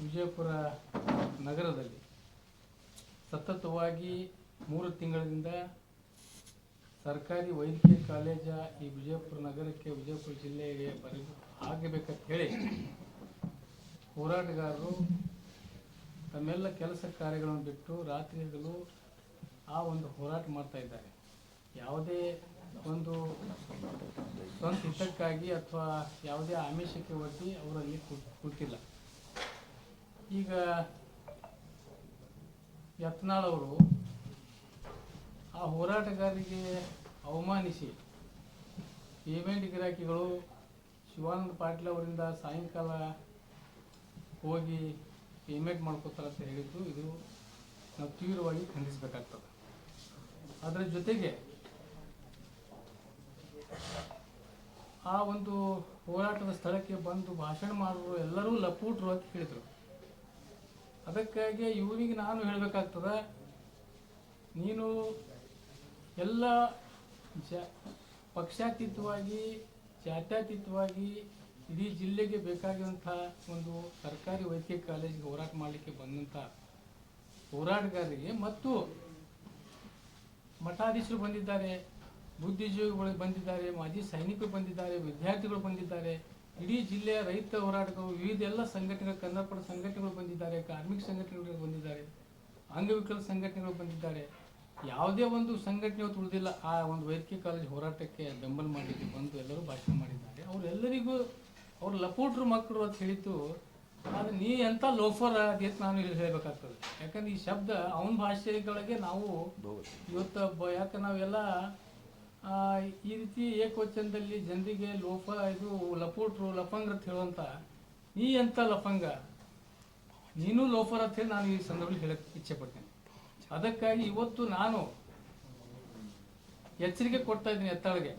ವಿಜಯಪುರ ನಗರದಲ್ಲಿ ಸತತವಾಗಿ ಮೂರು ತಿಂಗಳಿಂದ ಸರ್ಕಾರಿ ವೈದ್ಯಕೀಯ ಕಾಲೇಜ ಈ ವಿಜಯಪುರ ನಗರಕ್ಕೆ, ವಿಜಯಪುರ ಜಿಲ್ಲೆಗೆ ಬರಲು ಆಗಬೇಕಂತ ಹೇಳಿ ಹೋರಾಟಗಾರರು ತಮ್ಮೆಲ್ಲ ಕೆಲಸ ಕಾರ್ಯಗಳನ್ನು ಬಿಟ್ಟು ರಾತ್ರಿ ಆ ಒಂದು ಹೋರಾಟ ಮಾಡ್ತಾ ಇದ್ದಾರೆ. ಯಾವುದೇ ಒಂದು ಸ್ವಂತ ಹಿತಕ್ಕಾಗಿ ಅಥವಾ ಯಾವುದೇ ಆಮಿಷಕ್ಕೆ ಒಡ್ಡಿ ಅವರಲ್ಲಿ ಕೂತಿಲ್ಲ ಈಗ ಯತ್ನಾಳ್ ಅವರು ಆ ಹೋರಾಟಗಾರರಿಗೆ ಅವಮಾನಿಸಿ ಪೇಮೆಂಟ್ ಗಿರಾಕಿಗಳು ಶಿವಾನಂದ ಪಾಟೀಲ್ ಅವರಿಂದ ಸಾಯಂಕಾಲ ಹೋಗಿ ಪೇಮೆಂಟ್ ಮಾಡ್ಕೋತಾರೆ ಅಂತ ಹೇಳಿದ್ದು ಇದು ನಾವು ತೀವ್ರವಾಗಿ ಖಂಡಿಸಬೇಕಾಗ್ತದೆ. ಅದರ ಜೊತೆಗೆ ಆ ಒಂದು ಹೋರಾಟದ ಸ್ಥಳಕ್ಕೆ ಬಂದು ಭಾಷಣ ಮಾಡೋರು ಎಲ್ಲರೂ ಲಪೂಟ್ರು ಅಂತ ಹೇಳಿದರು. ಅದಕ್ಕಾಗಿ ಇವನಿಗೆ ನಾನು ಹೇಳಬೇಕಾಗ್ತದ, ನೀನು ಎಲ್ಲ ಪಕ್ಷಾತೀತವಾಗಿ, ಜಾತ್ಯತೀತವಾಗಿ ಇಡೀ ಜಿಲ್ಲೆಗೆ ಬೇಕಾಗಿರುವಂಥ ಒಂದು ಸರ್ಕಾರಿ ವೈದ್ಯಕೀಯ ಕಾಲೇಜಿಗೆ ಹೋರಾಟ ಮಾಡಲಿಕ್ಕೆ ಬಂದಂಥ ಹೋರಾಟಗಾರರಿಗೆ ಮತ್ತು ಮಠಾಧೀಶರು ಬಂದಿದ್ದಾರೆ, ಬುದ್ಧಿಜೀವಿಗಳು ಬಂದಿದ್ದಾರೆ, ಮಾಜಿ ಸೈನಿಕರು ಬಂದಿದ್ದಾರೆ, ವಿದ್ಯಾರ್ಥಿಗಳು ಬಂದಿದ್ದಾರೆ ಇಡೀ ಜಿಲ್ಲೆಯ ರೈತ ಹೋರಾಟಗಳು ವಿವಿಧ ಎಲ್ಲ ಸಂಘಟನೆಗಳು ಕನ್ನಡಪರ ಸಂಘಟನೆಗಳು ಬಂದಿದ್ದಾರೆ ಕಾರ್ಮಿಕ ಸಂಘಟನೆಗಳು ಬಂದಿದ್ದಾರೆ ಅಂಗವಿಕಲ ಸಂಘಟನೆಗಳು ಬಂದಿದ್ದಾರೆ. ಯಾವುದೇ ಒಂದು ಸಂಘಟನೆ ತುಳಿದಿಲ್ಲ ಉಳಿದಿಲ್ಲ. ಆ ಒಂದು ವೈದ್ಯಕೀಯ ಕಾಲೇಜ್ ಹೋರಾಟಕ್ಕೆ ಬೆಂಬಲ ಮಾಡಿದ್ದು ಬಂದು ಎಲ್ಲರೂ ಭಾಷಣ ಮಾಡಿದ್ದಾರೆ. ಅವರೆಲ್ಲರಿಗೂ ಅವ್ರು ಲಪೋಟ್ರು ಮಕ್ಕಳು ಅಂತ ಹೇಳಿತು ಆದರೆ ನೀ ಎಂಥ ಲೋಫರ್ ಅಂತ ನಾನು ಇಲ್ಲಿ ಹೇಳಬೇಕಾಗ್ತದೆ. ಯಾಕಂದ್ರೆ ಈ ಶಬ್ದ ಅವನ ಭಾಷೆಗಳಿಗೆ ನಾವು ಇವತ್ತು ಯಾಕಂದ್ರೆ ಯಾಕೆ ನಾವೆಲ್ಲ ಈ ರೀತಿ ಏಕವಚನದಲ್ಲಿ ಜನರಿಗೆ ಲೋಪ, ಇದು ಲಪೋಟ್ರು ಲಫಂಗ್ರ ಅಂತ ಹೇಳುವಂತ ನೀ ಎಂಥ ಲಫಂಗ ನೀನು ಲೋಫರ್ ಅಂತ ಹೇಳಿ ನಾನು ಈ ಸಂದರ್ಭದಲ್ಲಿ ಹೇಳಕ್ ಇಚ್ಛೆ ಪಡ್ತೇನೆ ಅದಕ್ಕಾಗಿ ಇವತ್ತು ನಾನು ಎಚ್ಚರಿಕೆ ಕೊಡ್ತಾ ಇದ್ದೀನಿ ಎತ್ತಾಳಿಗೆ.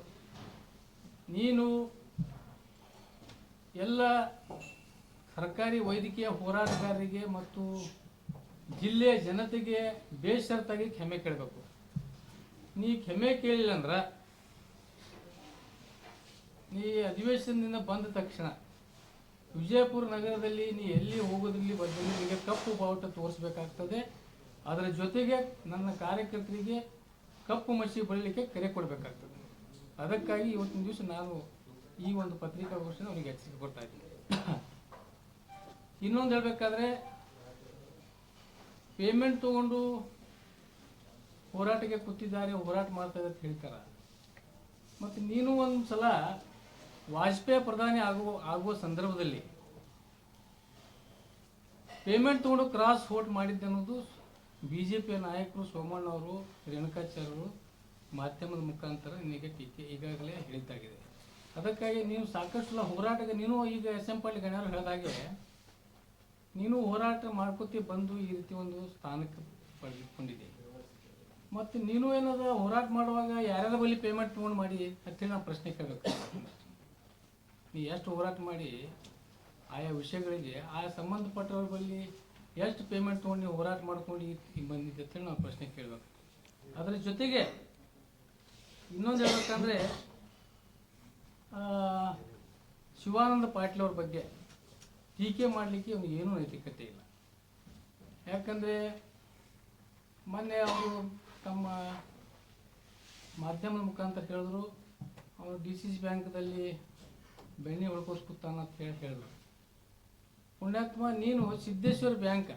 ನೀನು ಎಲ್ಲ ಸರ್ಕಾರಿ ವೈದ್ಯಕೀಯ ಹೋರಾಟಗಾರರಿಗೆ ಮತ್ತು ಜಿಲ್ಲೆಯ ಜನತೆಗೆ ಬೇಷರತ್ತಾಗಿ ಕ್ಷಮೆ ಕೇಳಬೇಕು. ನೀ ಕ್ಷಮೆ ಕೇಳಿಲ್ಲ ಅಂದ್ರೆ ನೀ ಅಧಿವೇಶನದಿಂದ ಬಂದ ತಕ್ಷಣ ವಿಜಯಪುರ ನಗರದಲ್ಲಿ ನೀ ಎಲ್ಲಿ ಹೋಗೋದ್ರಲ್ಲಿ ನಿಮಗೆ ಕಪ್ಪು ಬಾವುಟ ತೋರಿಸ್ಬೇಕಾಗ್ತದೆ. ಅದರ ಜೊತೆಗೆ ನನ್ನ ಕಾರ್ಯಕರ್ತರಿಗೆ ಕಪ್ಪು ಮಸಿ ಬರಲಿಕ್ಕೆ ಕರೆ ಕೊಡಬೇಕಾಗ್ತದೆ. ಅದಕ್ಕಾಗಿ ಇವತ್ತಿನ ದಿವಸ ನಾನು ಈ ಒಂದು ಪತ್ರಿಕಾಗೋಷ್ಠಿನ ಅವನಿಗೆ ಎಚ್ಚರಿಕೆ ಕೊಡ್ತಾ ಇದ್ದೀನಿ. ಇನ್ನೊಂದು ಹೇಳಬೇಕಾದ್ರೆ ಪೇಮೆಂಟ್ ತಗೊಂಡು ಹೋರಾಟಕ್ಕೆ ಕೂತಿದ್ದಾರೆ, ಹೋರಾಟ ಮಾಡ್ತಾ ಇದ್ದಾರೆ ಅಂತ ಹೇಳ್ತಾರೆ. ಮತ್ತು ನೀನು ಒಂದು ಸಲ ವಾಜಪೇಯಿ ಪ್ರಧಾನಿ ಆಗುವ ಆಗುವ ಸಂದರ್ಭದಲ್ಲಿ ಪೇಮೆಂಟ್ ತೊಗೊಂಡು ಕ್ರಾಸ್ ವೋಟ್ ಮಾಡಿದ್ದೆ ಅನ್ನೋದು ಬಿ ಜೆ ಪಿಯ ನಾಯಕರು ಸೋಮಣ್ಣವರು ರೇಣುಕಾಚಾರ್ಯರು ಮಾಧ್ಯಮದ ಮುಖಾಂತರ ನಿನಗೆ ಟೀಕೆ ಈಗಾಗಲೇ ಹೇಳಿದ್ದಾಗಿದೆ. ಅದಕ್ಕಾಗಿ ನೀವು ಸಾಕಷ್ಟು ಹೋರಾಟಕ್ಕೆ, ನೀನು ಈಗ ಎಸ್ ಎಂ ಪಾಟೀಲ್ ಗಣ್ಯರು ಹೇಳಿದಾಗೆ ನೀನು ಹೋರಾಟ ಮಾಡ್ಕೋತಿ ಬಂದು ಈ ರೀತಿ ಒಂದು ಸ್ಥಾನಕ್ಕೆ ಪಡೆದುಕೊಂಡಿದೆ ಮತ್ತು ನೀನು ಏನದ ಹೋರಾಟ ಮಾಡುವಾಗ ಯಾರ್ಯಾರ ಬಳಿ ಪೇಮೆಂಟ್ ತೊಗೊಂಡು ಮಾಡಿ ಅಂತೇಳಿ ನಾವು ಪ್ರಶ್ನೆ ಕೇಳಬೇಕು. ನೀ ಎಷ್ಟು ಹೋರಾಟ ಮಾಡಿ ಆಯಾ ವಿಷಯಗಳಿಗೆ ಆಯಾ ಸಂಬಂಧಪಟ್ಟವ್ರ ಬಳಿ ಎಷ್ಟು ಪೇಮೆಂಟ್ ತೊಗೊಂಡು ನೀವು ಹೋರಾಟ ಮಾಡ್ಕೊಂಡು ಈಗ ಬಂದಿದ್ದೆ ಅಂತೇಳಿ ನಾವು ಪ್ರಶ್ನೆ ಕೇಳಬೇಕು. ಅದರ ಜೊತೆಗೆ ಇನ್ನೊಂದು ಹೇಳ್ಬೇಕಂದ್ರೆ ಆ, ಶಿವಾನಂದ ಪಾಟೀಲ್ ಅವ್ರ ಬಗ್ಗೆ ಟೀಕೆ ಮಾಡಲಿಕ್ಕೆ ಅವ್ನಿಗೆ ಏನೂ ನೈತಿಕತೆ ಇಲ್ಲ. ಯಾಕಂದರೆ ಮೊನ್ನೆ ಅವರು ತಮ್ಮ ಮಾಧ್ಯಮದ ಮುಖಾಂತರ ಹೇಳಿದ್ರು ಅವರು ಡಿ ಸಿ ಸಿ ಬ್ಯಾಂಕ್ದಲ್ಲಿ ಬೆಣ್ಣೆ ಉಳ್ಕೋಸ್ ಕೂತಾನ ಅಂತ ಹೇಳಿ ಹೇಳಿದ್ರು. ಪುಣ್ಯಾತ್ಮ ನೀನು ಸಿದ್ದೇಶ್ವರ ಬ್ಯಾಂಕ್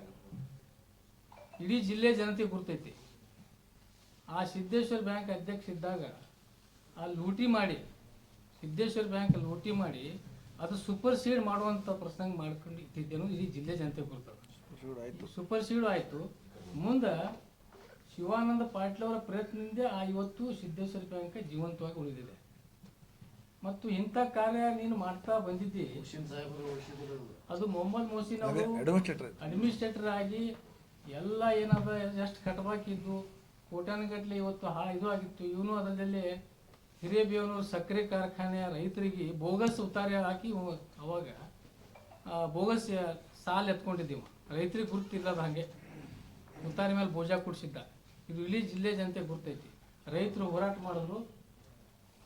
ಇಡೀ ಜಿಲ್ಲೆ ಜನತೆ ಗುರ್ತೈತಿ. ಆ ಸಿದ್ದೇಶ್ವರ ಬ್ಯಾಂಕ್ ಅಧ್ಯಕ್ಷ ಇದ್ದಾಗ ಆ ಲೂಟಿ ಮಾಡಿ ಸಿದ್ದೇಶ್ವರ ಬ್ಯಾಂಕ್ ಲೂಟಿ ಮಾಡಿ ಅದು ಸೂಪರ್ ಸೀಡ್ ಮಾಡುವಂಥ ಪ್ರಸಂಗ ಮಾಡ್ಕೊಂಡು ಇಟ್ಟಿದ್ದೇನು ಇಡೀ ಜಿಲ್ಲೆ ಜನತೆ ಗುರ್ತದೆ ಸೂಪರ್ ಸೀಡು ಆಯಿತು. ಮುಂದೆ ಶಿವಾನಂದ ಪಾಟೀಲ್ ಅವರ ಪ್ರಯತ್ನದಿಂದ ಆ ಇವತ್ತು ಸಿದ್ದೇಶ್ವರ ಬ್ಯಾಂಕ್ ಜೀವಂತವಾಗಿ ಉಳಿದಿದೆ. ಮತ್ತು ಇಂಥ ಕಾರ್ಯ ನೀನು ಮಾಡ್ತಾ ಬಂದಿದ್ದಿ. ಅದು ಮೊಹಮ್ಮದ್ ಮೋಸಿನ್ ಅವರು ಅಡ್ಮಿನಿಸ್ಟ್ರೇಟರ್ ಅಡ್ಮಿನಿಸ್ಟ್ರೇಟರ್ ಆಗಿ ಎಲ್ಲ ಏನದ ಎಷ್ಟು ಕಟ್ಬಾಕಿದ್ದು ಕೋಟ್ಯಾನುಗಟ್ಟಲೆ ಇವತ್ತು ಹಾ ಇದು ಆಗಿತ್ತು. ಇವನು ಅದರಲ್ಲಿ ಹಿರೇಬೇವನೂರು ಸಕ್ಕರೆ ಕಾರ್ಖಾನೆಯ ರೈತರಿಗೆ ಬೋಗಸ್ ಉತ್ತಾರ ಹಾಕಿ ಅವಾಗ ಆ, ಬೋಗಸ್ ಸಾಲ ಎತ್ಕೊಂಡಿದ್ದೀವಿ. ರೈತರಿಗೆ ಗುರುತಿಲ್ಲದ ಹಾಗೆ. ಉತ್ತಾರಿ ಮೇಲೆ ಭೋಜ ಕುಡಿಸಿದ್ದ. ಇದು ಇಡೀ ಜಿಲ್ಲೆ ಜನತೆ ಗುರ್ತೈತಿ ರೈತರು ಹೋರಾಟ ಮಾಡಿದ್ರು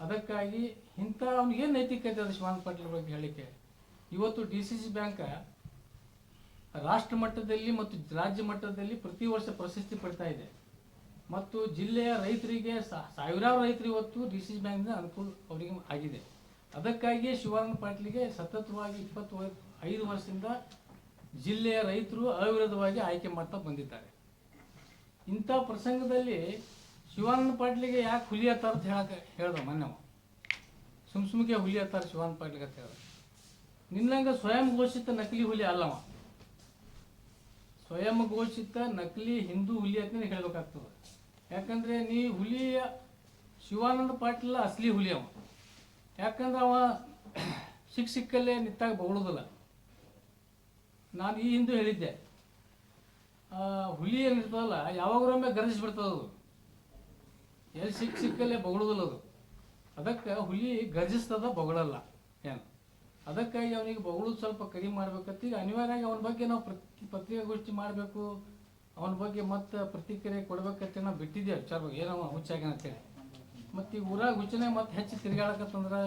ಅದಕ್ಕಾಗಿ ಇಂಥ ಅವ್ನಿಗೇನು ನೈತಿಕತೆ ಅದು ಶಿವಾನಂದ ಪಾಟೀಲ್ ಬಗ್ಗೆ ಹೇಳಿಕೆ? ಇವತ್ತು ಡಿ ಸಿ ಸಿ ಬ್ಯಾಂಕ್ ರಾಷ್ಟ್ರ ಮಟ್ಟದಲ್ಲಿ ಮತ್ತು ರಾಜ್ಯ ಮಟ್ಟದಲ್ಲಿ ಪ್ರತಿ ವರ್ಷ ಪ್ರಶಸ್ತಿ ಪಡ್ತಾ ಇದೆ. ಮತ್ತು ಜಿಲ್ಲೆಯ ರೈತರಿಗೆ ಸಾವಿರಾರು ರೈತರು ಇವತ್ತು ಡಿ ಸಿ ಸಿ ಬ್ಯಾಂಕ್ನ ಅನುಕೂಲ ಅವರಿಗೆ ಆಗಿದೆ. ಅದಕ್ಕಾಗಿಯೇ ಶಿವಾನಂದ ಪಾಟೀಲ್ಗೆ ಸತತವಾಗಿ ಇಪ್ಪತ್ತು ಐದು ವರ್ಷದಿಂದ ಜಿಲ್ಲೆಯ ರೈತರು ಅವಿರೋಧವಾಗಿ ಆಯ್ಕೆ ಮಾಡ್ತಾ ಬಂದಿದ್ದಾರೆ. ಇಂಥ ಪ್ರಸಂಗದಲ್ಲಿ ಶಿವಾನಂದ ಪಾಟೀಲಿಗೆ ಯಾಕೆ ಹುಲಿ ಹತ್ತಾರ ಅಂತ ಹೇಳಕ್ಕೆ ಹೇಳ್ದು ಮೊನ್ನೆ. ಸುಮ್ ಸುಮ್ಕೆ ಹುಲಿ ಹತ್ತಾರ ಶಿವಾನಂದ ಪಾಟ್ಲಿಗೆ ಅಂತ ಹೇಳ್ದ. ನಿನ್ನಂಗೆ ಸ್ವಯಂ ಘೋಷಿತ ನಕಲಿ ಹುಲಿ ಅಲ್ಲವ. ಸ್ವಯಂ ಘೋಷಿತ ನಕಲಿ ಹಿಂದೂ ಹುಲಿ ಅಂತ ಹೇಳ್ಬೇಕಾಗ್ತದೆ. ಯಾಕಂದ್ರೆ ನೀ ಹುಲಿಯ ಶಿವಾನಂದ ಪಾಟೀಲ ಅಸಲಿ ಹುಲಿ ಅವ. ಯಾಕಂದ್ರೆ ಅವ ಸಿಕ್ಕ ಸಿಕ್ಕಲ್ಲೇ ನಿತ್ತಾಗ ಬಗಳುದಿಲ್ಲ. ನಾನು ಈ ಹಿಂದೂ ಹೇಳಿದ್ದೆ. ಹುಲಿ ಏನಿರ್ತದಲ್ಲ, ಯಾವಾಗರೊಮ್ಮೆ ಗರ್ಜಿಸಿ ಬಿಡ್ತದದು ಎಲ್ಲಿ ಸಿಕ್ಕ ಸಿಕ್ಕಲ್ಲೇ ಬಗಳುದಿಲ್ಲ ಅದು. ಅದಕ್ಕೆ ಹುಲಿ ಗರ್ಜಿಸ್ತದ ಬೊಗಳಲ್ಲ ಏನು. ಅದಕ್ಕಾಗಿ ಅವನಿಗೆ ಬಗಳು ಸ್ವಲ್ಪ ಕಡಿಮೆ ಮಾಡ್ಬೇಕಂತ ಈಗ ಅನಿವಾರ್ಯವಾಗಿ ಅವನ ಬಗ್ಗೆ ನಾವು ಪ್ರತಿ ಪತ್ರಿಕಾಗೋಷ್ಠಿ ಮಾಡಬೇಕು. ಅವನ ಬಗ್ಗೆ ಮತ್ತೆ ಪ್ರತಿಕ್ರಿಯೆ ಕೊಡ್ಬೇಕಂತ ನಾವು ಬಿಟ್ಟಿದ್ದೇವೆ ವಿಚಾರ ಏನವ ಹುಚ್ಚಾಗ್ಯಾನ ಅಂತೇಳಿ ಮತ್ತು ಈಗ ಊರಾಗ ಹುಚ್ಚನೆ ಮತ್ತೆ ಹೆಚ್ಚು ತಿರುಗಾಡಕತ್ತಂದ್ರೆ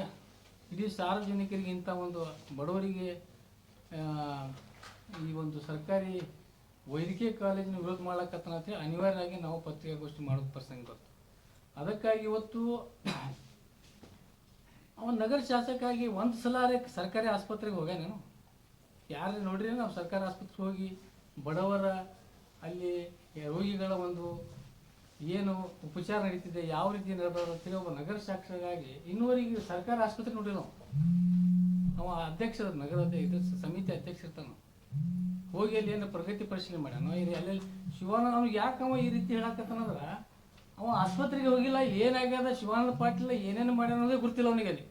ಇಡೀ ಸಾರ್ವಜನಿಕರಿಗೆ ಇಂಥ ಒಂದು ಬಡವರಿಗೆ ಈ ಒಂದು ಸರ್ಕಾರಿ ವೈದ್ಯಕೀಯ ಕಾಲೇಜಿನ ವಿರೋಧ ಮಾಡ್ಲಕತ್ತನ ಅಂತೇಳಿ ಅನಿವಾರ್ಯವಾಗಿ ನಾವು ಪತ್ರಿಕಾಗೋಷ್ಠಿ ಮಾಡೋದು ಪ್ರಸಂಗ ಬಂತು. ಅದಕ್ಕಾಗಿ ಇವತ್ತು ಅವ ನಗರ ಶಾಸಕಾಗಿ ಒಂದು ಸಲ ಸರ್ಕಾರಿ ಆಸ್ಪತ್ರೆಗೆ ಹೋಗ್ಯಾನೇನು ಯಾರು ನೋಡ್ರಿ ನಾವು ಸರ್ಕಾರಿ ಆಸ್ಪತ್ರೆಗೆ ಹೋಗಿ ಬಡವರ, ಅಲ್ಲಿ ರೋಗಿಗಳ ಒಂದು ಏನು ಉಪಚಾರ ನಡೀತಿದೆ, ಯಾವ ರೀತಿ ನಡೆದ ಒಬ್ಬ ನಗರ ಶಾಸಕರಾಗಿ ಇನ್ನೂವರೆಗೆ ಸರ್ಕಾರಿ ಆಸ್ಪತ್ರೆ ನೋಡಿರೋ ನಾವು ಅಧ್ಯಕ್ಷ ನಗರದ ಇದು ಸಮಿತಿ ಅಧ್ಯಕ್ಷ ಹೋಗಿ ಅಲ್ಲಿ ಏನು ಪ್ರಗತಿ ಪರಿಶೀಲನೆ ಮಾಡ್ಯಾನೋ? ಇಲ್ಲಿ ಅಲ್ಲೆಲ್ಲಿ ಶಿವಾನಂದ ಅವ್ನಿಗೆ ಯಾಕೆ ಈ ರೀತಿ ಹೇಳಕತ್ತಾನಂದ್ರ ಅವ ಆಸ್ಪತ್ರೆಗೆ ಹೋಗಿಲ್ಲ ಏನಾಗ್ಯದ ಶಿವಾನಂದ ಪಾಟೀಲ ಏನೇನು ಮಾಡ್ಯಾನ ಅನ್ನೋದೇ ಗೊತ್ತಿಲ್ಲ ಅವನಿಗೆ ಅಲ್ಲಿ.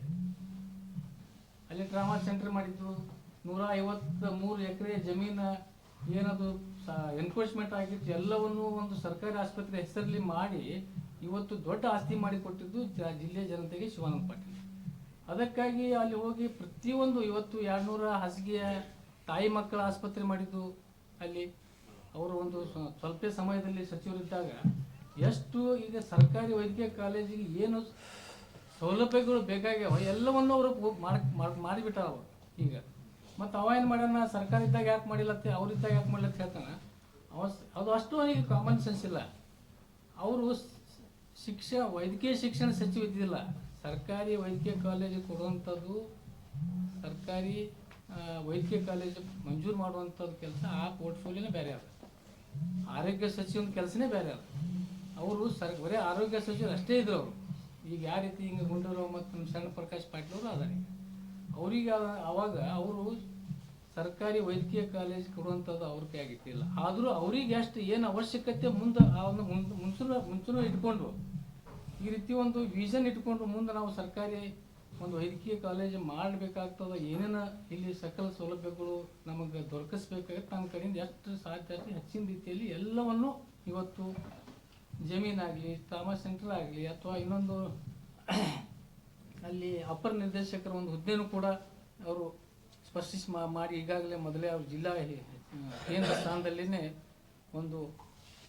ಅಲ್ಲಿ ಟ್ರಾಮಾ ಸೆಂಟರ್ ಮಾಡಿದ್ದು, ನೂರ ಐವತ್ತ ಮೂರು ಎಕರೆ ಜಮೀನ, ಏನದು ಎನ್ಕ್ರೋಚ್ಮೆಂಟ್ ಆಗಿತ್ತು, ಎಲ್ಲವನ್ನು ಒಂದು ಸರ್ಕಾರಿ ಆಸ್ಪತ್ರೆ ಹೆಸರಲ್ಲಿ ಮಾಡಿ, ಇವತ್ತು ದೊಡ್ಡ ಆಸ್ತಿ ಮಾಡಿಕೊಟ್ಟಿದ್ದು ಜ- ಜಿಲ್ಲೆಯ ಜನತೆಗೆ ಶಿವಾನಂದ ಪಾಟೀಲ್. ಅದಕ್ಕಾಗಿ ಅಲ್ಲಿ ಹೋಗಿ ಪ್ರತಿಯೊಂದು, ಇವತ್ತು ಎರಡ್ನೂರ ಹಾಸಿಗೆಯ ತಾಯಿ ಮಕ್ಕಳ ಆಸ್ಪತ್ರೆ ಮಾಡಿದ್ದು ಅಲ್ಲಿ. ಅವರು ಒಂದು ಸ್ವ- ಸ್ವಲ್ಪ ಸಮಯದಲ್ಲಿ ಸಚಿವರಿದ್ದಾಗ ಎಷ್ಟು ಈಗ ಸರ್ಕಾರಿ ವೈದ್ಯಕೀಯ ಕಾಲೇಜಿಗೆ ಏನು ಸೌಲಭ್ಯಗಳು ಬೇಕಾಗ್ಯಾವ ಎಲ್ಲವನ್ನು ಅವರು ಮಾಡಿ ಮಾಡಿಬಿಟ್ಟಾರ ಅವರು ಈಗ. ಮತ್ತು ಅವ ಏನು ಮಾಡ್ಯಾನ, ಸರ್ಕಾರ ಇದ್ದಾಗ ಯಾಕೆ ಮಾಡಿಲ್ಲತ್ತೆ ಅವ್ರಿದ್ದಾಗ ಯಾಕೆ ಮಾಡ್ಲತ್ತ ಹೇಳ್ತಾನ. ಅವ ಅದು ಅಷ್ಟು ಅವನಿಗೆ ಕಾಮನ್ ಸೆನ್ಸ್ ಇಲ್ಲ. ಅವರು ಶಿಕ್ಷ, ವೈದ್ಯಕೀಯ ಶಿಕ್ಷಣ ಸಚಿವ ಇದ್ದಿಲ್ಲ ಸರ್ಕಾರಿ ವೈದ್ಯಕೀಯ ಕಾಲೇಜಿಗೆ ಕೊಡುವಂಥದ್ದು ಸರ್ಕಾರಿ ವೈದ್ಯಕೀಯ ಕಾಲೇಜು ಮಂಜೂರು ಮಾಡುವಂಥದ್ದು ಕೆಲಸ ಆ ಪೋರ್ಟ್ಫೋಲಿಯೋನೇ ಬೇರೆ ಅದ. ಆರೋಗ್ಯ ಸಚಿವನ ಕೆಲಸನೇ ಬೇರೆ ಅದ. ಅವರು ಸರ್, ಬರೀ ಆರೋಗ್ಯ ಸಚಿವರು ಅಷ್ಟೇ ಇದ್ರು ಅವರು ಈಗ ಯಾವ ರೀತಿ ಹಿಂಗೆ ಗುಂಡೂರಾವ್ ಮತ್ತು ನಮ್ಮ ಸಣ್ಣ ಪ್ರಕಾಶ್ ಪಾಟೀಲ್ ಅವರು ಅದಾರೆ. ಅವರಿಗೆ ಅವಾಗ ಅವರು ಸರ್ಕಾರಿ ವೈದ್ಯಕೀಯ ಕಾಲೇಜ್ ಕೊಡುವಂಥದ್ದು ಅವ್ರ ಕೈ ಆಗಿತ್ತಿಲ್ಲ ಆದರೂ ಅವರಿಗೆ ಅಷ್ಟು ಏನು ಅವಶ್ಯಕತೆ ಮುಂದೆ ಒಂದು ಮುಂದೆ ಮುಂಚೂ ಮುಂಚೂ ಇಟ್ಕೊಂಡ್ರು. ಈ ರೀತಿ ಒಂದು ವಿಷನ್ ಇಟ್ಕೊಂಡು ಮುಂದೆ ನಾವು ಸರ್ಕಾರಿ ಒಂದು ವೈದ್ಯಕೀಯ ಕಾಲೇಜ್ ಮಾಡಬೇಕಾಗ್ತದ, ಏನೇನ ಇಲ್ಲಿ ಸಕಲ ಸೌಲಭ್ಯಗಳು ನಮಗೆ ದೊರಕಿಸ್ಬೇಕಾಗತ್ತೆ ನಮ್ಮ ಕಡೆಯಿಂದ ಎಷ್ಟು ಸಾಧ್ಯ ಅಷ್ಟು ಹೆಚ್ಚಿನ ರೀತಿಯಲ್ಲಿ ಎಲ್ಲವನ್ನು ಇವತ್ತು ಜಮೀನಾಗಲಿ ಟ್ರಾಮಾ ಸೆಂಟರ್ ಆಗಲಿ ಅಥವಾ ಇನ್ನೊಂದು ಅಲ್ಲಿ ಅಪರ ನಿರ್ದೇಶಕರ ಒಂದು ಹುದ್ದೆನೂ ಕೂಡ ಅವರು ಸ್ಪರ್ಶಿಸಿ ಮಾಡಿ ಈಗಾಗಲೇ ಮೊದಲೇ ಅವರು ಜಿಲ್ಲಾ ಕೇಂದ್ರ ಸ್ಥಾನದಲ್ಲಿನೇ ಒಂದು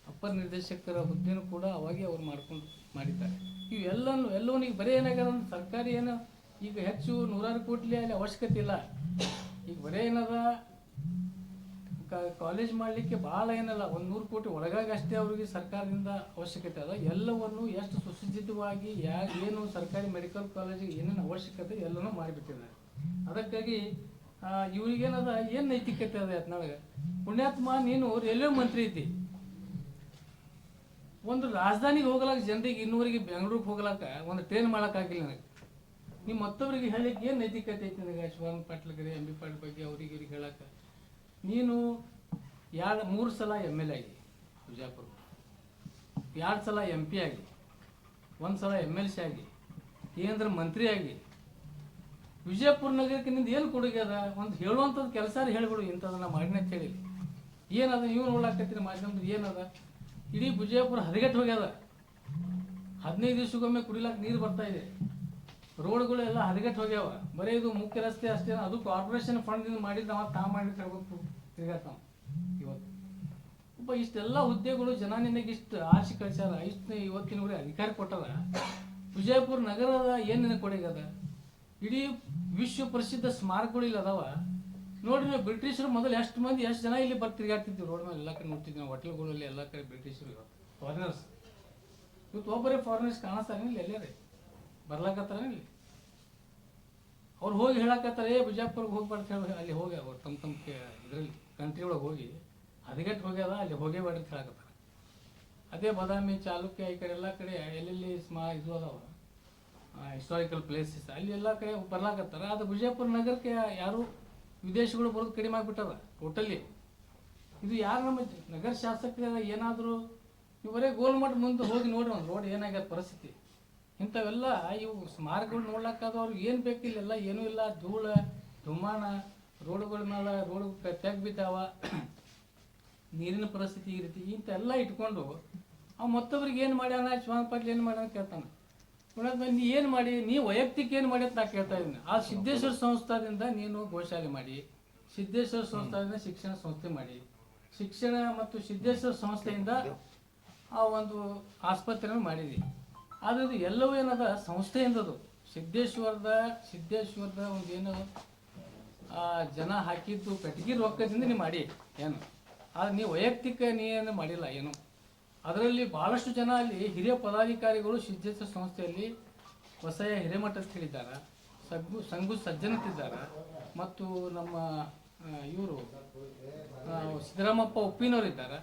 ಅಪ್ಪರ್ ನಿರ್ದೇಶಕರ ಹುದ್ದೆನೂ ಕೂಡ ಅವಾಗೆ ಅವ್ರು ಮಾಡ್ಕೊಂಡು ಮಾಡಿದ್ದಾರೆ. ಇವೆಲ್ಲನೂ, ಎಲ್ಲವೂ ಈಗ ಬರೀ ಏನಾಗ್ಯದ ಸರ್ಕಾರಿ ಏನು ಈಗ ಹೆಚ್ಚು ನೂರಾರು ಕೋಟಿ ಅಲ್ಲಿ ಅವಶ್ಯಕತೆ ಇಲ್ಲ. ಈಗ ಬರೇ ಏನದ? ಕಾಲೇಜ್ ಮಾಡಲಿಕ್ಕೆ ಭಾಳ ಏನಲ್ಲ, ಒಂದು ನೂರು ಕೋಟಿ ಒಳಗಾಗಷ್ಟೇ ಅವರಿಗೆ ಸರ್ಕಾರದಿಂದ ಅವಶ್ಯಕತೆ ಅದ. ಎಲ್ಲವನ್ನು ಎಷ್ಟು ಸುಸಜ್ಜಿತವಾಗಿ ಯಾ, ಏನು ಸರ್ಕಾರಿ ಮೆಡಿಕಲ್ ಕಾಲೇಜಿಗೆ ಏನೇನು ಅವಶ್ಯಕತೆ ಎಲ್ಲನೂ ಮಾಡಿಬಿಟ್ಟಿದ್ದಾರೆ. ಅದಕ್ಕಾಗಿ ಇವ್ರಿಗೇನದ ಏನು ನೈತಿಕತೆ ಅದ ನನಗೆ ಪುಣ್ಯಾತ್ಮ, ನೀನು ರೈಲ್ವೆ ಮಂತ್ರಿ ಐತಿ ಒಂದು ರಾಜಧಾನಿಗೆ ಹೋಗಲಾಕ, ಜನರಿಗೆ ಇನ್ನೂರಿಗೆ ಬೆಂಗಳೂರಿಗೆ ಹೋಗ್ಲಾಕ, ಒಂದು ಟ್ರೈನ್ ಮಾಡೋಕ್ಕಾಗಿಲ್ಲ ನನಗೆ. ನೀವು ಮತ್ತೊಬ್ಬರಿಗೆ ಹೇಳಕ್ಕೆ ಏನು ನೈತಿಕತೆ ಐತಿ ನನಗೆ? ಶಿವಾನಂದ ಪಾಟ್ಲಗರಿ, ಎಂ ಬಿ ಪಾಟೀಲ್ ಬಗ್ಗೆ ಅವ್ರಿಗೆ ಇವ್ರಿಗೆ ಹೇಳಕ್ಕೆ ನೀನು ಎರಡು ಮೂರು ಸಲ ಎಂ ಎಲ್ ಆಗಿ ಬಿಜಾಪುರ. ಎರಡು ಸಲ ಎಂ ಪಿ ಆಗಿ, ಒಂದು ಸಲ ಎಂ ಎಲ್ ಸಿ ಆಗಿ, ಕೇಂದ್ರ ಮಂತ್ರಿ ಆಗಿ, ವಿಜಯಪುರ ನಗರಕ್ಕೆ ನಿಂದ ಏನು ಕೊಡುಗೆ ಅದ? ಒಂದು ಹೇಳುವಂಥದ್ದು ಕೆಲಸ ಹೇಳ್ಬಿಡು, ಇಂಥದನ್ನ ಮಾಡಿನ ಕೇಳಿ ಏನದ? ನೀವು ನೋಡ್ಲಾಕತ್ತೀರಿ ಮಾಧ್ಯಮದ ಏನದ? ಇಡೀ ವಿಜಯಪುರ ಹದಗೆಟ್ಟು ಹೋಗ್ಯದ. ಹದಿನೈದು ದಿವಸಕ್ಕೊಮ್ಮೆ ಕುಡಿಲಾಕ ನೀರು ಬರ್ತಾ ಇದೆ. ರೋಡ್ಗಳು ಎಲ್ಲ ಹದಗೆಟ್ಟು ಹೋಗ್ಯಾವ. ಬರೀ ಇದು ಮುಖ್ಯ ರಸ್ತೆ ಅಷ್ಟೇ ಅದು ಕಾರ್ಪೊರೇಷನ್ ಫಂಡ್ದಿಂದ ಮಾಡಿದ್ದು ಅವ ತಾ ಮಾಡಿ ತಗೋಬೇಕು ತಿರ್ಗಾತಾವ ಇವತ್ತು. ಒಬ್ಬ ಇಷ್ಟೆಲ್ಲ ಹುದ್ದೆಗಳು ಜನ ನಿನಗೆ ಇಷ್ಟು ಆರ್ಸಿ ಕಳಿಸ್ಯಾರ, ಇಷ್ಟು ಇವತ್ತಿನವರೆಗೆ ಅಧಿಕಾರ ಕೊಟ್ಟಾರ ವಿಜಯಪುರ ನಗರದ ಏನು ನಿನಗೆ ಕೊಡಗದ ಇಡೀ ವಿಶ್ವ ಪ್ರಸಿದ್ಧ ಸ್ಮಾರಕಗಳು ಇಲ್ಲಿ ಅದಾವ. ನೋಡ್ರಿ ನಾವು ಬ್ರಿಟಿಷರು ಮೊದಲು ಎಷ್ಟು ಮಂದಿ, ಎಷ್ಟು ಜನ ಇಲ್ಲಿ ಬರ್ತಿ ತಿರ್ಗಾಡ್ತಿದ್ವಿ ರೋಡ್ ಮೇಲೆ ಎಲ್ಲ ಕಡೆ ನೋಡ್ತಿದ್ವಿ ನಾವು ಹೋಟೆಲ್ಗಳಲ್ಲಿ, ಎಲ್ಲ ಕಡೆ ಬ್ರಿಟಿಷರು ಫಾರಿನರ್ಸ್ ಇವತ್ತು ಒಬ್ಬರೇ ಫಾರಿನರ್ಸ್ ಕಾಣಿಸ್ತಾರೆ ಇಲ್ಲಿ ಎಲ್ಲೇ ರೀ ಬರ್ಲಾಕತ್ತಾರ ಇಲ್ಲಿ? ಅವ್ರು ಹೋಗಿ ಹೇಳಕತ್ತಾರೆ, ಏ, ಬಿಜಾಪುರ್ಗೆ ಹೋಗ್ಬಾರ್ದು ಹೇಳಿ ಅಲ್ಲಿ ಹೋಗಿ ಅವ್ರು ತಮ್ಮ ತಮ್ಮ ಇದರಲ್ಲಿ ಕಂಟ್ರಿ ಒಳಗೆ ಹೋಗಿ ಹದಗೆಟ್ಟು ಹೋಗ್ಯದ ಅಲ್ಲಿ ಹೋಗೇ ಬೇಡ್ರಿ ಹೇಳಕತ್ತಾರ. ಅದೇ ಬಾದಾಮಿ, ಚಾಲುಕ್ಯ, ಈ ಕಡೆ ಎಲ್ಲ ಕಡೆ ಎಲ್ಲೆಲ್ಲಿ ಸ್ಮಾ ಇದು ಅದಾವ ಹಿಸ್ಟಾರಿಕಲ್ ಪ್ಲೇಸಸ್ ಅಲ್ಲಿ ಎಲ್ಲ ಕಡೆ ಬರ್ಲಾಕತ್ತಾರ. ಅದು ಬಿಜಾಪುರ್ ನಗರಕ್ಕೆ ಯಾರು ವಿದೇಶಗಳು ಬರೋದು ಕಡಿಮೆ ಆಗಿಬಿಟ್ಟದ ಟೋಟಲಿ ಇದು ಯಾರು ನಮ್ಮ ನಗರ ಶಾಸಕರ ಏನಾದರೂ, ಇವರೇ ಗೋಲ್ಮಟ್ ಮುಂದೆ ಹೋಗಿ ನೋಡ್ರಿ ಒಂದು ರೋಡ್ ಏನಾಗ್ಯದ ಪರಿಸ್ಥಿತಿ. ಇಂಥವೆಲ್ಲ ಇವು ಸ್ಮಾರಕಗಳು ನೋಡ್ಲಕ್ಕಾದವ್ರಿಗೆ ಏನು ಬೇಕಿಲ್ಲ ಏನೂ ಇಲ್ಲ. ಧೂಳ ಧುಮಾನ ರೋಡುಗಳ ಮೇಲೆ ರೋಡ್ ತೆಗ್ ಬಿದ್ದಾವ. ನೀರಿನ ಪರಿಸ್ಥಿತಿ ಈ ರೀತಿ ಇಂಥೆಲ್ಲ ಇಟ್ಕೊಂಡು ಅವ ಮತ್ತೊಬ್ರಿಗೆ ಏನು ಮಾಡ್ಯಾನ? ಶಿವನ್ ಪಾಟೀಲ್ ಏನು ಮಾಡ್ಯಾನ ಕೇಳ್ತಾನೆ. ನೀ ಏನು ಮಾಡಿ? ನೀ ವೈಯಕ್ತಿಕ ಏನು ಮಾಡಿ ಅಂತ ನಾ ಕೇಳ್ತಾ ಇದ್ದೀನಿ. ಆ ಸಿದ್ದೇಶ್ವರ ಸಂಸ್ಥಾದಿಂದ ನೀನು ಗೋಶಾಲೆ ಮಾಡಿ. ಸಿದ್ದೇಶ್ವರ ಸಂಸ್ಥಾದಿಂದ ಶಿಕ್ಷಣ ಸಂಸ್ಥೆ ಮಾಡಿ. ಶಿಕ್ಷಣ ಮತ್ತು ಸಿದ್ದೇಶ್ವರ ಸಂಸ್ಥೆಯಿಂದ ಆ ಒಂದು ಆಸ್ಪತ್ರೆಯನ್ನು ಮಾಡಿದಿ. ಆದರೆ ಇದು ಎಲ್ಲವೂ ಏನದ? ಸಂಸ್ಥೆಯಿಂದದು. ಸಿದ್ದೇಶ್ವರದ ಸಿದ್ದೇಶ್ವರದ ಒಂದು ಏನು ಜನ ಹಾಕಿದ್ದು ಕಟ್ಗಿ ರೊಕ್ಕದಿಂದ ನೀವು ಮಾಡಿ. ಏನು? ಆದ್ರೆ ನೀವು ವೈಯಕ್ತಿಕ ನೀ ಏನು ಮಾಡಿಲ್ಲ, ಏನು? ಅದರಲ್ಲಿ ಬಹಳಷ್ಟು ಜನ ಅಲ್ಲಿ ಹಿರಿಯ ಪದಾಧಿಕಾರಿಗಳು ಸಿದ್ದೇಶ್ವರ ಸಂಸ್ಥೆಯಲ್ಲಿ ಹೊಸಯ ಹಿರೇಮಠ ಅಂತ ಹೇಳಿದ್ದಾರೆ. ಸಗ್ಗು, ಸಂಗು ಸಜ್ಜನತಿದ್ದಾರೆ ಮತ್ತು ನಮ್ಮ ಇವರು ಸಿದ್ದರಾಮಪ್ಪ ಉಪ್ಪಿನವರಿದ್ದಾರೆ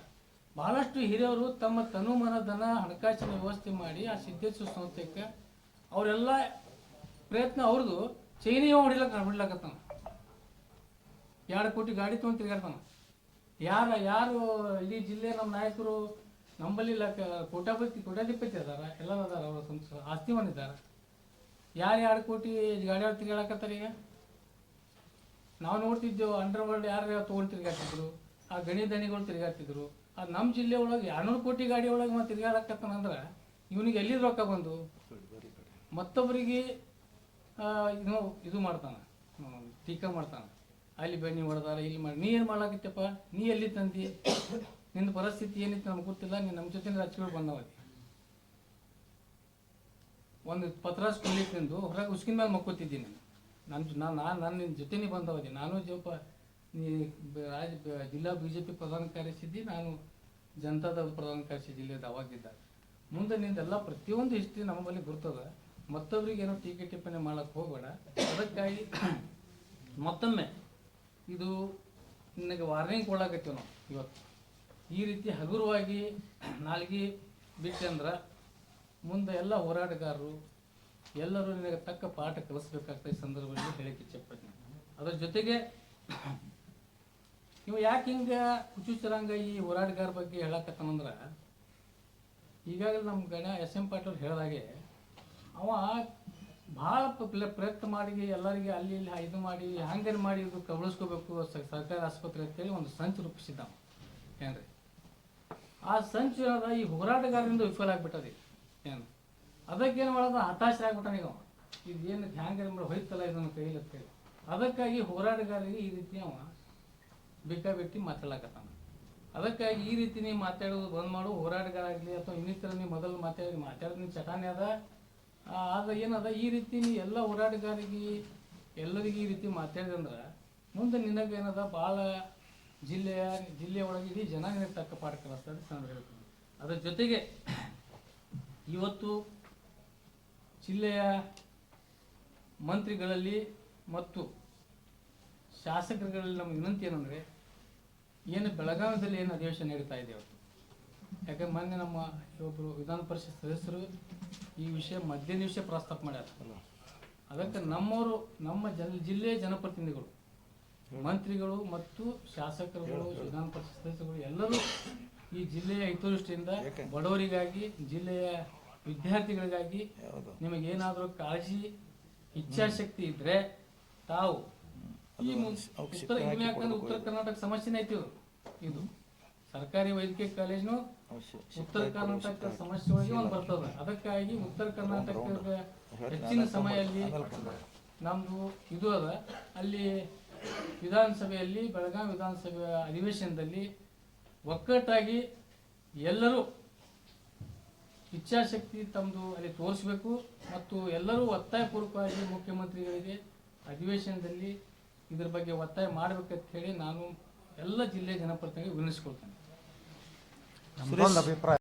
ಬಹಳಷ್ಟು ಹಿರಿಯವರು ತಮ್ಮ ತನು ಮನ ಹಣಕಾಸಿನ ವ್ಯವಸ್ಥೆ ಮಾಡಿ ಆ ಸಿದ್ದೇಶ್ವರ ಸಂಸ್ಥೆಗೆ ಅವರೆಲ್ಲ ಪ್ರಯತ್ನ ಅವ್ರದ್ದು ಚೈನಿಯ ಹೊಡಿಲಕ್ಕ, ಹೊಡಿಲಕತ್ತಾನ. ಎರಡು ಕೋಟಿ ಗಾಡಿ ತೊಗೊಂಡು ತಿರ್ಗಾಡ್ತಾನ. ಯಾರ, ಯಾರು ಇಡೀ ಜಿಲ್ಲೆ ನಮ್ಮ ನಾಯಕರು ನಂಬಲ್ಲಿ ಕೋಟಾಪತಿ ಕೋಟಾಧಿಪತಿ ಅದಾರ ಎಲ್ಲ ಅದಾರ, ಅವರ ಸಂಸ್ಥೆ ಆಸ್ತಿ ಇದ್ದಾರೆ ಯಾರು ಎರಡು ಕೋಟಿ ಗಾಡಿ ಅವ್ರು ತಿರ್ಗಾಡಕತ್ತಾರ ಈಗ? ನಾವು ನೋಡ್ತಿದ್ದೆವು ಅಂಡರ್ ವರ್ಲ್ಡ್ ಯಾರು ತೊಗೊಂಡು ತಿರ್ಗಾಡ್ತಿದ್ರು, ಆ ಗಣಿ ದಣಿಗಳು ತಿರ್ಗಾಡ್ತಿದ್ರು. ಆ ನಮ್ಮ ಜಿಲ್ಲೆ ಒಳಗೆ ಎರಡ್ನೂರು ಕೋಟಿ ಗಾಡಿ ಒಳಗೆ ಮತ್ತೆ ತಿರ್ಗಾಡಕತ್ತಾನಂದ್ರೆ ಇವನಿಗೆ ಎಲ್ಲಿ ರೊಕ್ಕ ಬಂದು? ಮತ್ತೊಬ್ಬರಿಗೆ ಇದು ಇದು ಮಾಡ್ತಾನೆ. ಟೀಕ ಮಾಡ್ತಾನೆ. ಅಲ್ಲಿ ಬನ್ನಿ ಹೊಡೆದಾರ, ಇಲ್ಲಿ ಮಾಡಿ, ನೀ ಏನು ಮಾಡ್ಲಾಕತ್ತಪ್ಪ? ನೀ ಎಲ್ಲಿ ತಂದಿ? ನಿನ್ನ ಪರಿಸ್ಥಿತಿ ಏನಿತ್ತು ನಮ್ಗೆ ಗೊತ್ತಿಲ್ಲ, ನೀನು ನಮ್ಮ ಜೊತೆ ರಾಜಕೀಯ ಬಂದವತಿ ಒಂದು ಪತ್ರಾಸ್ ನಿಂದು ಹೊರಗೆ ಉಸ್ಕಿನ ಮೇಲೆ ಮಕ್ಕೋತಿದ್ದೀನಿ ನಾನು. ನಾನು ನಾನು ನಾನು ನಿನ್ನ ಜೊತೆನೇ ಬಂದವದಿ ನಾನು ಜೋಪ, ನೀ ರಾಜ ಜಿಲ್ಲಾ ಬಿ ಜೆ ಪಿ ಪ್ರಧಾನ ಕಾರ್ಯದರ್ಶಿ ನಾನು ಜನತಾದ ಪ್ರಧಾನ ಕಾರ್ಯದರ್ಶಿ ಜಿಲ್ಲೆಯಲ್ಲಿ ಅವಾಗಿದ್ದಾಗ ಮುಂದೆ ನಿಂದೆಲ್ಲ ಪ್ರತಿಯೊಂದು ಹಿಸ್ಟ್ರಿ ನಮ್ಮಲ್ಲಿ ಗುರ್ತದ ಮತ್ತೊಬ್ರಿಗೆ ಏನೋ ಟೀಕೆ ಟಿಪ್ಪಣಿ ಮಾಡಕ್ಕೆ ಹೋಗಬೇಡ. ಅದಕ್ಕಾಗಿ ಮತ್ತೊಮ್ಮೆ ಇದು ನಿನಗೆ ವಾರ್ನಿಂಗ್ ಕೊಡಾಕತ್ತೀವಿ ನಾವು ಇವತ್ತು. ಈ ರೀತಿ ಹಗುರವಾಗಿ ನಾಲ್ಗೆ ಬಿಟ್ಟಂದ್ರೆ ಮುಂದೆ ಎಲ್ಲ ಹೋರಾಟಗಾರರು ಎಲ್ಲರೂ ನಿನಗೆ ತಕ್ಕ ಪಾಠ ಕಲಿಸ್ಬೇಕಾಗ್ತದೆ ಈ ಸಂದರ್ಭದಲ್ಲಿ ಹೇಳಿಕೆ ಇಚ್ಛೆಪಡ್ತೀನಿ ಅದರ ಜೊತೆಗೆ ನೀವು ಯಾಕೆ ಹಿಂಗೆ ಹುಚ್ಚುಚ್ಚರಂಗ ಈ ಹೋರಾಟಗಾರ ಬಗ್ಗೆ ಹೇಳಕತ್ತಾನಂದ್ರೆ, ಈಗಾಗಲೇ ನಮ್ಮ ಗಣ ಎಸ್ ಎಂ ಪಾಟೀಲ್ ಹೇಳಿದಾಗೆ ಅವ ಭಾಳ ಪ್ರಯತ್ನ ಮಾಡಿ ಎಲ್ಲರಿಗೆ ಅಲ್ಲಿ ಇಲ್ಲಿ ಇದು ಮಾಡಿ ಹ್ಯಾಂಗರ್ ಮಾಡಿ ಇದು ಕಬಳಿಸ್ಕೋಬೇಕು ಸರ್ಕಾರಿ ಆಸ್ಪತ್ರೆ ಅಂತೇಳಿ ಒಂದು ಸಂಚು ರೂಪಿಸಿದ್ದ. ಏನ್ರಿ? ಆ ಸಂಚು ಏನದ ಈ ಹೋರಾಟಗಾರರಿಂದ ವಿಫಲ ಆಗ್ಬಿಟ್ಟದೆ. ಏನು ಅದಕ್ಕೇನು ಮಾಡೋದು? ಹತಾಶೆ ಆಗ್ಬಿಟ್ಟಾನ. ಇದು ಏನು ಹ್ಯಾಂಗ ಮಾಡಿ ಹೋಯ್ತಲ್ಲ ಇದನ್ನು ಕೈಲಿ ಅಂತ ಹೇಳಿ. ಅದಕ್ಕಾಗಿ ಹೋರಾಟಗಾರರಿಗೆ ಈ ರೀತಿ ಅವ ಬೇಕಾಬಿಟ್ಟಿ ಮಾತಾಡಕತ್ತಾನ ಅದಕ್ಕಾಗಿ ಈ ರೀತಿ ನೀವು ಮಾತಾಡೋದು, ಬಂದ್ ಮಾಡು ಹೋರಾಟಗಾರಾಗ್ಲಿ ಅಥವಾ ಇನ್ನಿತರ ನೀವು ಮೊದಲು ಮಾತಾಡಿ ಮಾತಾಡೋದು ನೀವು ಚಟಾನೆ ಅದ ಆದ್ರೆ ಏನದ, ಈ ರೀತಿ ನೀ ಎಲ್ಲ ಹೋರಾಟಗಾರಿಗೆ ಎಲ್ಲರಿಗೆ ಈ ರೀತಿ ಮಾತಾಡಿದಂದ್ರೆ ಮುಂದೆ ನಿನಗೆ ಏನದ ಭಾಳ ಜಿಲ್ಲೆಯ ಜಿಲ್ಲೆಯ ಒಳಗೆ ಇಡೀ ಜನ ನಿನಗೆ ತಕ್ಕ ಪಾಠ ಕಲಿಸ್ತದೆ ನಾನು ಹೇಳ್ತೀನಿ. ಅದ್ರ ಜೊತೆಗೆ ಇವತ್ತು ಜಿಲ್ಲೆಯ ಮಂತ್ರಿಗಳಲ್ಲಿ ಮತ್ತು ಶಾಸಕರುಗಳಲ್ಲಿ ನಮ್ಮ ವಿನಂತಿ ಏನಂದರೆ ಏನು ಬೆಳಗಾವಿಯಲ್ಲಿ ಏನು ಅಧಿವೇಶನ ನಡೀತಾ ಇದೆ ಇವತ್ತು? ಯಾಕಂದ್ರೆ ಮೊನ್ನೆ ನಮ್ಮ ಒಬ್ಬರು ವಿಧಾನ ಪರಿಷತ್ ಸದಸ್ಯರು ಈ ವಿಷಯ ಮಧ್ಯಾಹ್ನ ವಿಷಯ ಪ್ರಸ್ತಾಪ ಮಾಡ್ಯಾರ. ಅದಕ್ಕೆ ನಮ್ಮವರು ನಮ್ಮ ಜನ ಜಿಲ್ಲೆಯ ಜನಪ್ರತಿನಿಧಿಗಳು ಮಂತ್ರಿಗಳು ಮತ್ತು ಶಾಸಕರುಗಳು ವಿಧಾನ ಪರಿಷತ್ ಸದಸ್ಯರುಗಳು ಎಲ್ಲರೂ ಈ ಜಿಲ್ಲೆಯ ಹಿತದೃಷ್ಟಿಯಿಂದ ಬಡವರಿಗಾಗಿ ಜಿಲ್ಲೆಯ ವಿದ್ಯಾರ್ಥಿಗಳಿಗಾಗಿ ನಿಮಗೇನಾದರೂ ಕಾಳಜಿ ಇಚ್ಛಾಶಕ್ತಿ ಇದ್ರೆ ತಾವು ಈ ಉತ್ತರ ಯಾಕಂದ್ರೆ ಉತ್ತರ ಕರ್ನಾಟಕ ಸಮಸ್ಯೆನೇ ಐತಿ ಇದು. ಸರ್ಕಾರಿ ವೈದ್ಯಕೀಯ ಕಾಲೇಜ್ನು ಉತ್ತರ ಕರ್ನಾಟಕ ಸಮಸ್ಯೆ ಒಳಗೆ ಒಂದು ಬರ್ತದ. ಅದಕ್ಕಾಗಿ ಉತ್ತರ ಕರ್ನಾಟಕದ ಹೆಚ್ಚಿನ ಸಮಯ ಅಲ್ಲಿ ನಮ್ದು ಇದು ಅದ. ಅಲ್ಲಿ ವಿಧಾನಸಭೆಯಲ್ಲಿ ಬೆಳಗಾವಿ ವಿಧಾನಸಭೆಯ ಅಧಿವೇಶನದಲ್ಲಿ ಒಕ್ಕಟ್ಟಾಗಿ ಎಲ್ಲರೂ ಇಚ್ಛಾಶಕ್ತಿ ತಮ್ಮದು ಅಲ್ಲಿ ತೋರಿಸ್ಬೇಕು ಮತ್ತು ಎಲ್ಲರೂ ಒತ್ತಾಯಪೂರ್ವಕವಾಗಿ ಮುಖ್ಯಮಂತ್ರಿಗಳಿಗೆ ಅಧಿವೇಶನದಲ್ಲಿ ಇದ್ರ ಬಗ್ಗೆ ಒತ್ತಾಯ ಮಾಡ್ಬೇಕಂತ ಹೇಳಿ ನಾನು ಎಲ್ಲ ಜಿಲ್ಲೆ ಜನಪ್ರತಿನಿಧಿಗೆ ವಿನಿಸ್ಕೊಳ್ತೇನೆ ನಮ್ದೊಂದು ಅಭಿಪ್ರಾಯ.